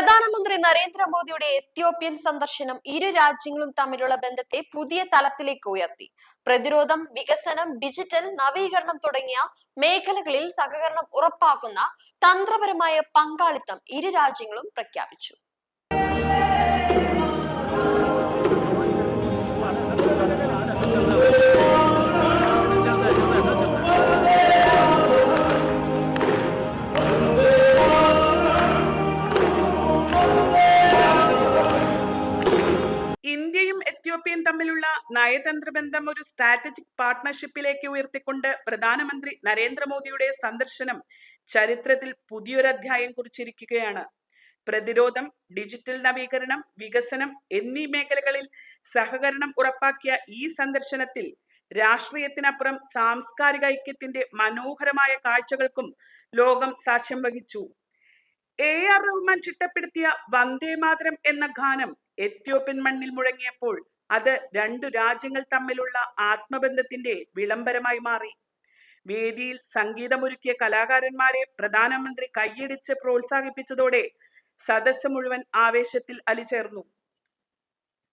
പ്രധാനമന്ത്രി നരേന്ദ്രമോദിയുടെ എത്യോപ്യൻ സന്ദർശനം ഇരു രാജ്യങ്ങളും തമ്മിലുള്ള ബന്ധത്തെ പുതിയ തലത്തിലേക്ക് ഉയർത്തി. പ്രതിരോധം വികസനം ഡിജിറ്റൽ നവീകരണം തുടങ്ങിയ മേഖലകളിൽ സഹകരണം ഉറപ്പാക്കുന്ന തന്ത്രപരമായ പങ്കാളിത്തം ഇരു രാജ്യങ്ങളും പ്രഖ്യാപിച്ചു. എത്യോപ്യയും തമ്മിലുള്ള നയതന്ത്ര ബന്ധം ഒരു സ്ട്രാറ്റജിക് പാർട്ട്ണർഷിപ്പിലേക്ക് ഉയർത്തിക്കൊണ്ട് പ്രധാനമന്ത്രി നരേന്ദ്രമോദിയുടെ സന്ദർശനം ചരിത്രത്തിൽ പുതിയൊരു അധ്യായം കുറിച്ചിരിക്കുകയാണ്. പ്രതിരോധം ഡിജിറ്റൽ നവീകരണം വികസനം എന്നീ മേഖലകളിൽ സഹകരണം ഉറപ്പാക്കിയ ഈ സന്ദർശനത്തിൽ രാഷ്ട്രീയത്തിനപ്പുറം സാംസ്കാരിക ഐക്യത്തിന്റെ മനോഹരമായ കാഴ്ചകൾക്കും ലോകം സാക്ഷ്യം വഹിച്ചു. എ ആർ റഹ്മാൻ ചിട്ടപ്പെടുത്തിയ വന്ദേ മാതരം എന്ന ഗാനം എത്യോപ്യൻ മണ്ണിൽ മുഴങ്ങിയപ്പോൾ അത് രണ്ടു രാജ്യങ്ങൾ തമ്മിലുള്ള ആത്മബന്ധത്തിന്റെ വിളംബരമായി മാറി. വേദിയിൽ സംഗീതമൊരുക്കിയ കലാകാരന്മാരെ പ്രധാനമന്ത്രി കൈയടിച്ച് പ്രോത്സാഹിപ്പിച്ചതോടെ സദസ്സ് മുഴുവൻ ആവേശത്തിൽ അലിചേർന്നു.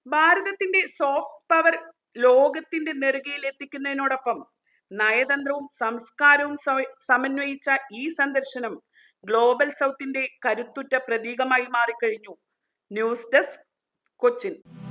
ഭാരതത്തിന്റെ സോഫ്റ്റ് പവർ ലോകത്തിന്റെ നെറുകയിൽ എത്തിക്കുന്നതിനോടൊപ്പം നയതന്ത്രവും സംസ്കാരവും സമന്വയിച്ച ഈ സന്ദർശനം ഗ്ലോബൽ സൗത്തിന്റെ കരുത്തുറ്റ പ്രതീകമായി മാറിക്കഴിഞ്ഞു. News desk Cochin.